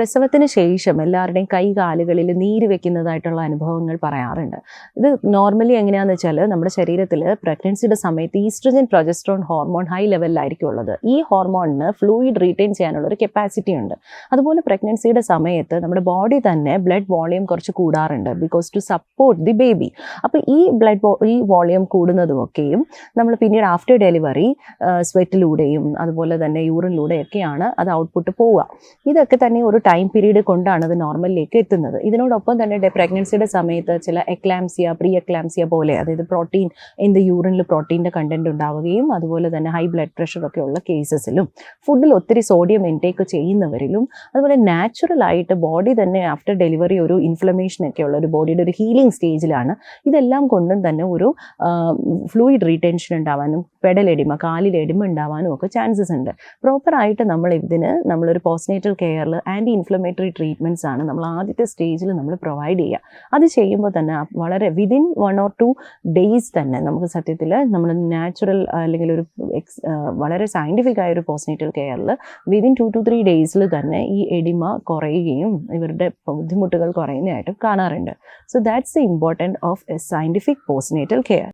പ്രസവത്തിന് ശേഷം എല്ലാവരുടെയും കൈകാലുകളിൽ നീര് വെക്കുന്നതായിട്ടുള്ള അനുഭവങ്ങൾ പറയാറുണ്ട്. ഇത് നോർമലി എങ്ങനെയാണെന്ന് വെച്ചാൽ നമ്മുടെ ശരീരത്തിൽ പ്രഗ്നൻസിയുടെ സമയത്ത് ഈസ്ട്രജൻ പ്രൊജസ്ട്രോൺ ഹോർമോൺ ഹൈ ലെവലിലായിരിക്കും ഉള്ളത്. ഈ ഹോർമോണിന് ഫ്ലൂയിഡ് റീറ്റെയിൻ ചെയ്യാനുള്ള ഒരു കപ്പാസിറ്റി ഉണ്ട്. അതുപോലെ പ്രഗ്നൻസിയുടെ സമയത്ത് നമ്മുടെ ബോഡി തന്നെ ബ്ലഡ് വോളിയം കുറച്ച് കൂടാറുണ്ട്. Because to support the baby അപ്പോൾ ഈ ബ്ലഡ് ഈ വോളിയം കൂടുന്നതുമൊക്കെയും നമ്മൾ പിന്നീട് ആഫ്റ്റർ ഡെലിവറി സ്വെറ്റിലൂടെയും അതുപോലെ തന്നെ യൂറിനിലൂടെയൊക്കെയാണ് അത് ഔട്ട്പുട്ട് പോവുക. ഇതൊക്കെ തന്നെ ഒരു ടൈം പീരീഡ് കൊണ്ടാണ് അത് നോർമലിലേക്ക് എത്തുന്നത്. ഇതിനോടൊപ്പം തന്നെ പ്രഗ്നൻസിയുടെ സമയത്ത് ചില എക്ലാംസിയ പ്രീ എക്ലാംസിയ പോലെ അതായത് പ്രോട്ടീൻ ഇൻ ദ യൂറിനിൽ പ്രോട്ടീന്റെ കണ്ടന്റ് ഉണ്ടാവുകയും അതുപോലെ തന്നെ ഹൈ ബ്ലഡ് പ്രഷർ ഒക്കെ ഉള്ള കേസസിലും ഫുഡിൽ ഒത്തിരി സോഡിയം ഇൻടേക്ക് ചെയ്യുന്നവരിലും അതുപോലെ നാച്ചുറൽ ആയിട്ട് ബോഡി തന്നെ ആഫ്റ്റർ ഡെലിവറി ഒരു ഇൻഫ്ലമേഷൻ ഒക്കെ ഉള്ള ഒരു ബോഡിയുടെ ഒരു ഹീലിംഗ് സ്റ്റേജിലാണ് ഇതെല്ലാം കൊണ്ടും തന്നെ ഒരു ഫ്ലൂയിഡ് റീടെൻഷൻ ഉണ്ടാവാനും പെടലെടിമ കാലിലെടിമ ഉണ്ടാവാനും ഒക്കെ ചാൻസസ് ഉണ്ട്. പ്രോപ്പറായിട്ട് നമ്മൾ ഇതിന് നമ്മളൊരു പോസ്റ്റ്നേറ്റൽ കെയറിൽ ആന്റി ഇൻഫ്ലമേറ്ററി ട്രീറ്റ്മെന്റ്സ് ആണ് നമ്മൾ ആദ്യത്തെ സ്റ്റേജിൽ നമ്മൾ പ്രൊവൈഡ് ചെയ്യുക. അത് ചെയ്യുമ്പോൾ തന്നെ വളരെ within one or two days തന്നെ നമുക്ക് സത്യത്തിൽ നമ്മൾ നാച്ചുറൽ അല്ലെങ്കിൽ ഒരു എക്സ് വളരെ സയന്റിഫിക് ആയ ഒരു പോസ്റ്റ്നേറ്റൽ കെയറിൽ വിതിൻ ടു ടു ത്രീ ഡേയ്സിൽ തന്നെ ഈ എഡിമ കുറയുകയും ഇവരുടെ ബുദ്ധിമുട്ടുകൾ കുറയുന്നതായിട്ടും കാണാറുണ്ട്. So that's the important of a scientific postnatal care